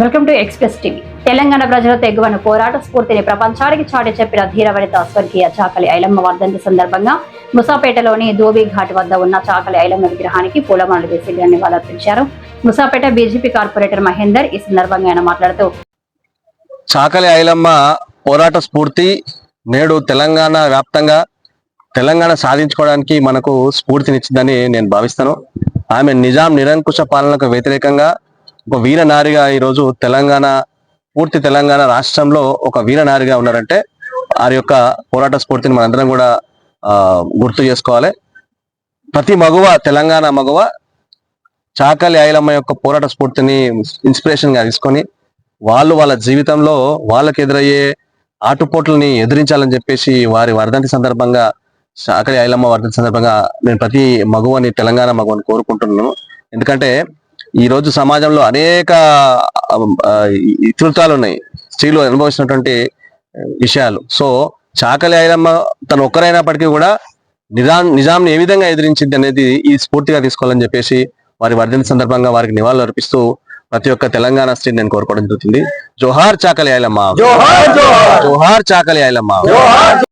Welcome to express TV. Telangana ప్రజల తెగువను పోరాట స్ఫూర్తిని ప్రపంచానికి చాటి చెప్పిన ధీరవనిత స్వర్గీయ చాకలి ఐలమ్మ వర్ధంతి సందర్భంగా ముసాపేటలోని ధోబీ ఘాట్ వద్ద ఉన్న చాకలి ఐలమ్మ విగ్రహానికి పూలమాలలు వేసి నివాళులర్పించారు ముసాపేట బీజేపీ కార్పొరేటర్ మహేందర్ ఈ సందర్భంగా ఆయన మాట్లాడుతూ చాకలి ఐలమ్మ పోరాట స్ఫూర్తి నేడు తెలంగాణ వ్యాప్తంగా తెలంగాణ సాధించుకోవడానికి మనకు స్ఫూర్తినిచ్చిందని నేను భావిస్తాను. ఆమె నిజాం నిరంకుశ పాలనకు వ్యతిరేకంగా ఒక వీరనారిగా ఈరోజు తెలంగాణ పూర్తి తెలంగాణ రాష్ట్రంలో ఒక వీరనారిగా ఉన్నారంటే వారి యొక్క పోరాట స్ఫూర్తిని మనందరం కూడా గుర్తు చేసుకోవాలి. ప్రతి మగువ తెలంగాణ మగువ చాకలి ఐలమ్మ యొక్క పోరాట స్ఫూర్తిని ఇన్స్పిరేషన్గా తీసుకొని వాళ్ళు వాళ్ళ జీవితంలో వాళ్ళకి ఎదురయ్యే ఆటుపోట్లని ఎదిరించాలని చెప్పేసి వారి వర్ధంతి సందర్భంగా చాకలి ఐలమ్మ వర్ధంతి సందర్భంగా నేను ప్రతి మగువని తెలంగాణ మగువని కోరుకుంటున్నాను. ఎందుకంటే ఈ రోజు సమాజంలో అనేక ఇతృతాలు ఉన్నాయి. స్త్రీలు అనుభవిస్తున్నటువంటి విషయాలు. సో చాకలి ఐలమ్మ తను ఒక్కరైనప్పటికీ కూడా నిజాం నిజాంని ఏ విధంగా ఎదిరించింది అనేది ఈ స్ఫూర్తిగా తీసుకోవాలని చెప్పేసి వారి వర్ధంతి సందర్భంగా వారికి నివాళులు అర్పిస్తూ ప్రతి ఒక్క తెలంగాణ స్త్రీని నేను కోరుకోవడం జరుగుతుంది. జోహార్ చాకలి ఐలమ్మ. జోహార్ చాకలి ఐలమ్మ.